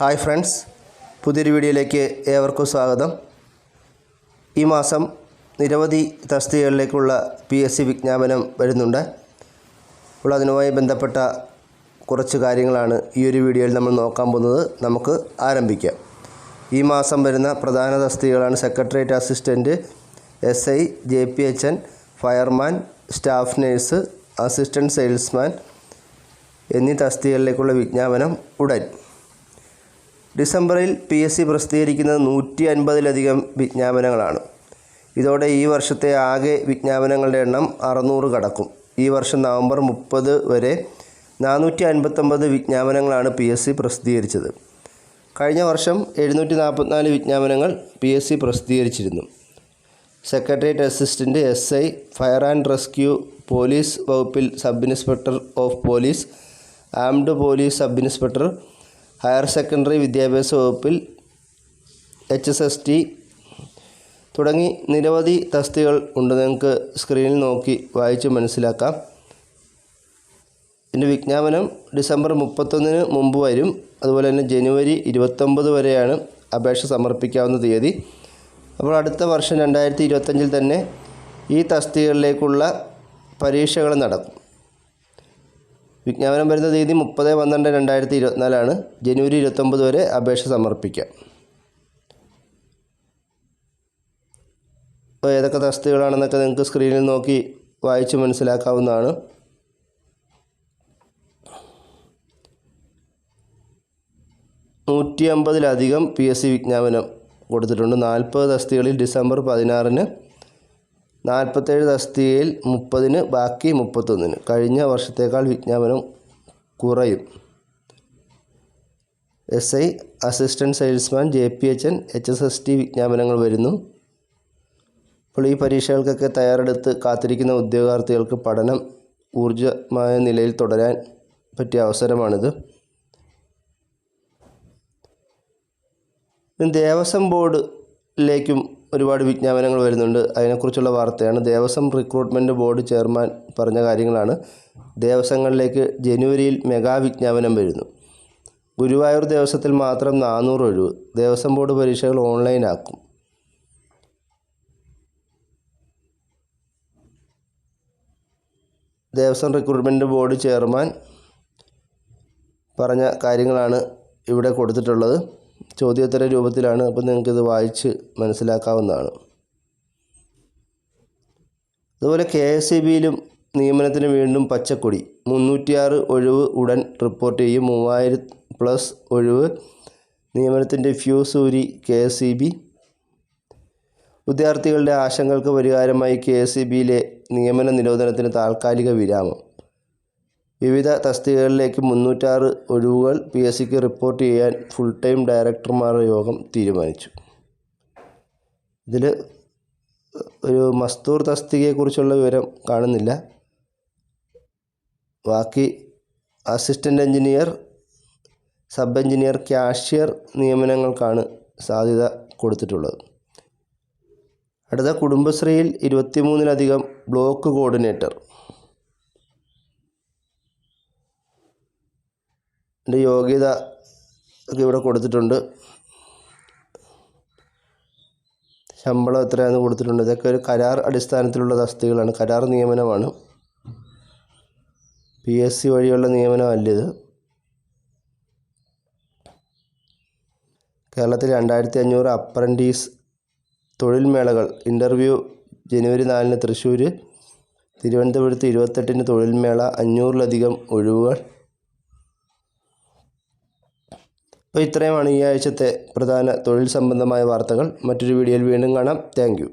Hi friends പുതിയൊരു വീഡിയോയിലേക്ക് ഏവർക്കും സ്വാഗതം. ഈ മാസം നിരവധി തസ്തികകളിലേക്കുള്ള പി എസ് സി വിജ്ഞാപനം വരുന്നുണ്ട്. അപ്പോൾ അതിനുമായി ബന്ധപ്പെട്ട കുറച്ച് കാര്യങ്ങളാണ് ഈ ഒരു വീഡിയോയിൽ നമ്മൾ നോക്കാൻ പോകുന്നത്. നമുക്ക് ആരംഭിക്കാം. ഈ മാസം വരുന്ന പ്രധാന തസ്തികകളാണ് secretariat assistant S I J P H N fireman staff nurse assistant salesman എന്നീ തസ്തികകളിലേക്കുള്ള വിജ്ഞാപനം ഉടൻ. ഡിസംബറിൽ പി എസ് സി പ്രസിദ്ധീകരിക്കുന്നത് നൂറ്റി അൻപതിലധികം വിജ്ഞാപനങ്ങളാണ്. ഇതോടെ ഈ വർഷത്തെ ആകെ വിജ്ഞാപനങ്ങളുടെ എണ്ണം അറുന്നൂറ് കടക്കും. ഈ വർഷം നവംബർ മുപ്പത് വരെ നാനൂറ്റി അൻപത്തൊമ്പത് വിജ്ഞാപനങ്ങളാണ് പി എസ് സി പ്രസിദ്ധീകരിച്ചത്. കഴിഞ്ഞ വർഷം എഴുന്നൂറ്റി നാൽപ്പത്തിനാല് വിജ്ഞാപനങ്ങൾ പി എസ് സി പ്രസിദ്ധീകരിച്ചിരുന്നു. Secretariat assistant S I fire and rescue police വകുപ്പിൽ sub inspector of police armed police sub inspector higher secondary വിദ്യാഭ്യാസ വകുപ്പിൽ എച്ച് എസ് എസ് ടി തുടങ്ങി നിരവധി തസ്തികൾ ഉണ്ട്. നിങ്ങൾക്ക് സ്ക്രീനിൽ നോക്കി വായിച്ച് മനസ്സിലാക്കാം. ഇതിന്റെ വിജ്ഞാപനം ഡിസംബർ മുപ്പത്തൊന്നിന് മുമ്പ് വരും. അതുപോലെ തന്നെ ജനുവരി ഇരുപത്തൊമ്പത് വരെയാണ് അപേക്ഷ സമർപ്പിക്കാവുന്ന തീയതി. അപ്പോൾ അടുത്ത വർഷം രണ്ടായിരത്തി ഇരുപത്തഞ്ചിൽ തന്നെ ഈ തസ്തികകളിലേക്കുള്ള പരീക്ഷകൾ നടക്കും. വിജ്ഞാപനം വരുന്ന തീയതി മുപ്പത് പന്ത്രണ്ട് രണ്ടായിരത്തി ഇരുപത്തിനാലാണ്. ജനുവരി ഇരുപത്തൊമ്പത് വരെ അപേക്ഷ സമർപ്പിക്കാം. അപ്പോൾ ഏതൊക്കെ തസ്തികളാണെന്നൊക്കെ നിങ്ങൾക്ക് സ്ക്രീനിൽ നോക്കി വായിച്ച് മനസ്സിലാക്കാവുന്നതാണ്. നൂറ്റി അമ്പതിലധികം പി എസ് സി വിജ്ഞാപനം കൊടുത്തിട്ടുണ്ട്. നാൽപ്പത് തസ്തികളിൽ ഡിസംബർ പതിനാറിന് നാൽപ്പത്തേഴ് തസ്തികയിൽ മുപ്പതിന് ബാക്കി മുപ്പത്തൊന്നിന്. കഴിഞ്ഞ വർഷത്തേക്കാൾ വിജ്ഞാപനം കുറയും. S I assistant salesman J P H N H S S T വിജ്ഞാപനങ്ങൾ വരുന്നു. അപ്പോൾ ഈ പരീക്ഷകൾക്കൊക്കെ തയ്യാറെടുത്ത് കാത്തിരിക്കുന്ന ഉദ്യോഗാർത്ഥികൾക്ക് പഠനം ഊർജമായ നിലയിൽ തുടരാൻ പറ്റിയ അവസരമാണിത്. ദേവസ്വം ദേവസ്വം ബോർഡിലേക്കും ഒരുപാട് വിജ്ഞാപനങ്ങൾ വരുന്നുണ്ട്. അതിനെക്കുറിച്ചുള്ള വാർത്തയാണ്. ദേവസ്വം റിക്രൂട്ട്മെന്റ് ബോർഡ് ചെയർമാൻ പറഞ്ഞ കാര്യങ്ങളാണ്. ദേവസ്വങ്ങളിലേക്ക് ജനുവരിയിൽ മെഗാ വിജ്ഞാപനം വരുന്നു. ഗുരുവായൂർ ദേവസ്വത്തിൽ മാത്രം നാനൂറ് ഒഴിവ്. ദേവസ്വം ബോർഡ് പരീക്ഷകൾ ഓൺലൈനാക്കും. ദേവസ്വം റിക്രൂട്ട്മെന്റ് ബോർഡ് ചെയർമാൻ പറഞ്ഞ കാര്യങ്ങളാണ് ഇവിടെ കൊടുത്തിട്ടുള്ളത്. ചോദ്യോത്തര രൂപത്തിലാണ് അപ്പോൾ നിങ്ങൾക്കിത് വായിച്ച് മനസ്സിലാക്കാവുന്നതാണ്. അതുപോലെ കെ എസ് ഇ ബിയിലും നിയമനത്തിന് വീണ്ടും പച്ചക്കൊടി. മുന്നൂറ്റിയാറ് ഒഴിവ് ഉടൻ റിപ്പോർട്ട് ചെയ്യും. മൂവായിരം പ്ലസ് ഒഴിവ് നിയമനത്തിന്റെ ഫ്യൂസ് ഊരി കെ എസ് ഇ ബി. വിദ്യാർത്ഥികളുടെ ആശങ്കകൾക്ക് പരിഹാരമായി കെ എസ് ഇ ബിയിലെ നിയമന നിരോധനത്തിന് താൽക്കാലിക വിരാമം. വിവിധ തസ്തികകളിലേക്ക് മുന്നൂറ്റാറ് ഒഴിവുകൾ പി എസ് സിക്ക് റിപ്പോർട്ട് ചെയ്യാൻ ഫുൾ ടൈം ഡയറക്ടർമാരുടെ യോഗം തീരുമാനിച്ചു. ഇതിൽ ഒരു മസ്തൂർ തസ്തികയെക്കുറിച്ചുള്ള വിവരം കാണുന്നില്ല. ബാക്കി assistant engineer sub engineer cashier നിയമനങ്ങൾക്കാണ് സാധ്യത കൊടുത്തിട്ടുള്ളത്. അടുത്ത കുടുംബശ്രീയിൽ ഇരുപത്തിമൂന്നിലധികം ബ്ലോക്ക് കോർഡിനേറ്റർ യോഗ്യത ഒക്കെ ഇവിടെ കൊടുത്തിട്ടുണ്ട്. ശമ്പളം എത്രയാണെന്ന് കൊടുത്തിട്ടുണ്ട്. ഇതൊക്കെ ഒരു കരാർ അടിസ്ഥാനത്തിലുള്ള തസ്തികളാണ് കരാർ നിയമനമാണ്. പി എസ് സി വഴിയുള്ള നിയമനമല്ല ഇത്? കേരളത്തിൽ രണ്ടായിരത്തി അഞ്ഞൂറ് അപ്രന്റീസ് തൊഴിൽ മേളകൾ ഇന്റർവ്യൂ ജനുവരി നാലിന് തൃശ്ശൂർ തിരുവനന്തപുരത്ത് ഇരുപത്തെട്ടിന് തൊഴിൽ മേള അഞ്ഞൂറിലധികം ഒഴിവുകൾ. അപ്പോൾ ഇത്രയുമാണ് ഈ ആഴ്ചത്തെ പ്രധാന തൊഴിൽ സംബന്ധമായ വാർത്തകൾ. മറ്റൊരു വീഡിയോയിൽ വീണ്ടും കാണാം. താങ്ക്